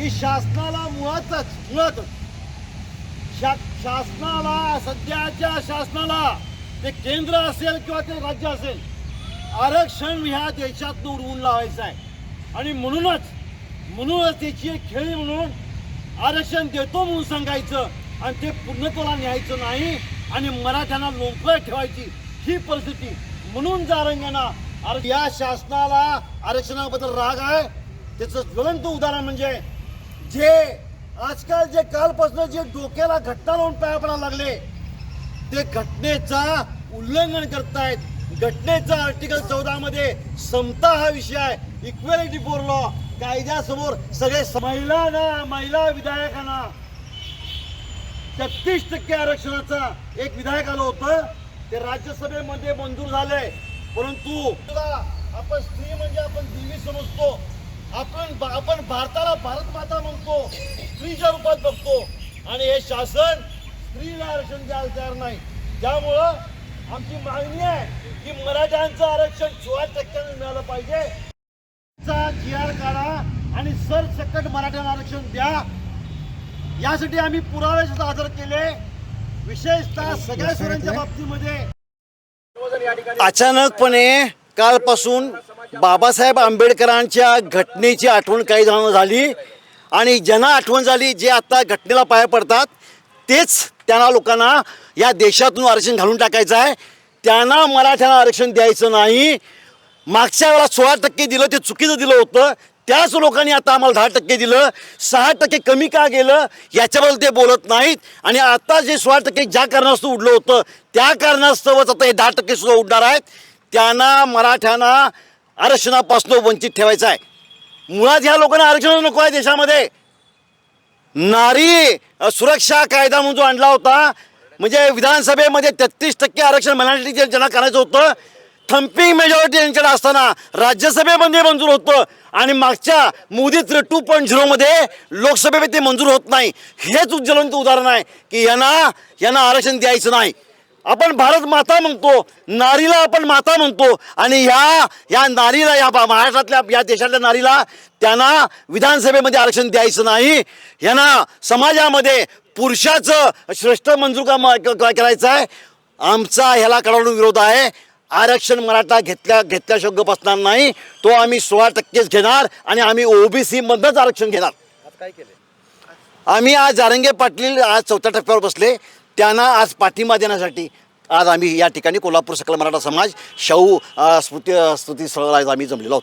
की शासनाला मुळातच मुळातच. शा शासनाला सध्याच्या शासनाला ते केंद्र असेल किंवा ते राज्य असेल आरक्षण ह्या देशात उडवून लावायचं आहे. आणि म्हणूनच म्हणूनच त्याची एक खेळी म्हणून आरक्षण देतो म्हणून सांगायचं आणि ते पूर्णत्वाला न्यायचं नाही आणि मराठ्यांना लोंपळ ठेवायची ही परिस्थिती. म्हणून जारंग्यांना अरे या शासनाला आरक्षणाबद्दल राग आहे. त्याचं ज्वलंत उदाहरण म्हणजे जे आजकाल जे कालपासून जे डोक्याला घटना लावून पाया पडायला लागले ते घटनेचा उल्लंघन करतायत. घटनेचा आर्टिकल चौदा मध्ये समता हा विषय आहे. इक्वेलिटी फॉर लॉ कायद्यासमोर सगळे महिलांना महिला विधायकांना छत्तीस टक्के आरक्षणाचा एक विधायक आलं होतं. ते राज्यसभेमध्ये मंजूर झालंय परंतु आपण स्त्री म्हणजे आपण देवी समजतो. आपण आपण भारताला भारत माता म्हणतो स्त्रीच्या रूपात बघतो. आणि हे शासन स्त्रीला आरक्षण द्यायला तयार नाही. त्यामुळं आमची मागणी आहे की मराठ्यांचं आरक्षण सोळा टक्क्याने मिळालं पाहिजे. जी आर काढा आणि सरसकट मराठ्यांना आरक्षण द्या. यासाठी आम्ही पुरावे सुद्धा हजर केले. विशेषतः सगळ्या सोयऱ्यांच्या बाबतीमध्ये अचानकपणे कालपासून बाबासाहेब आंबेडकरांच्या घटनेची आठवण काही जणांना झाली आणि ज्यांना आठवण झाली जे आता घटनेला पाया पडतात तेच त्यांना लोकांना या देशातून आरक्षण घालून टाकायचं आहे. त्यांना मराठ्यांना आरक्षण द्यायचं नाही. मागच्या वेळेला सोळा टक्के दिलं ते चुकीचं दिलं होतं. त्याच लोकांनी आता आम्हाला दहा टक्के दिलं. सहा टक्के कमी का गेलं याच्याबद्दल ते बोलत नाहीत. आणि आता जे सोळा टक्के ज्या कारणास्तव उडलं होतं त्या कारणास्तवच आता हे दहा टक्के सुद्धा उडणार आहेत. त्यांना मराठ्यांना आरक्षणापासून वंचित ठेवायचं आहे. मुळात ह्या लोकांना आरक्षण नको आहे देशामध्ये. नारी सुरक्षा कायदा म्हणून जो आणला होता म्हणजे विधानसभेमध्ये तेहतीस टक्के आरक्षण महिलांसाठी ज्यांना करायचं होतं थम्पिंग मेजॉरिटी यांच्याकडे असताना राज्यसभेमध्ये मंजूर होतं आणि मागच्या मोदी थ्री टू पॉईंट झिरोमध्ये लोकसभेमध्ये ते मंजूर होत नाही. हेच उज्ज्वलंत उदाहरण आहे की यांना यांना आरक्षण द्यायचं नाही. आपण भारत माता म्हणतो नारीला आपण माता म्हणतो. आणि ह्या या नारीला या महाराष्ट्रातल्या या देशातल्या नारीला त्यांना विधानसभेमध्ये आरक्षण द्यायचं नाही. यांना समाजामध्ये पुरुषाचं श्रेष्ठ मंजूर का करायचं आहे. आमचा ह्याला कडाडून विरोध आहे. आरक्षण मराठा घेतल्या घेतल्याशिवाय गप असणार नाही. तो आम्ही सोळा टक्केच घेणार आणि आम्ही ओबीसी मधनंच आरक्षण घेणार. काय केलंय? आम्ही आज जारंगे पाटील आज चौथ्या टप्प्यावर बसले. त्यांना आज पाठिंबा देण्यासाठी आज आम्ही या ठिकाणी कोल्हापूर सकल मराठा समाज शाहू स्मृती स्मृती स्थळाला आज आम्ही जमलेलो आहोत.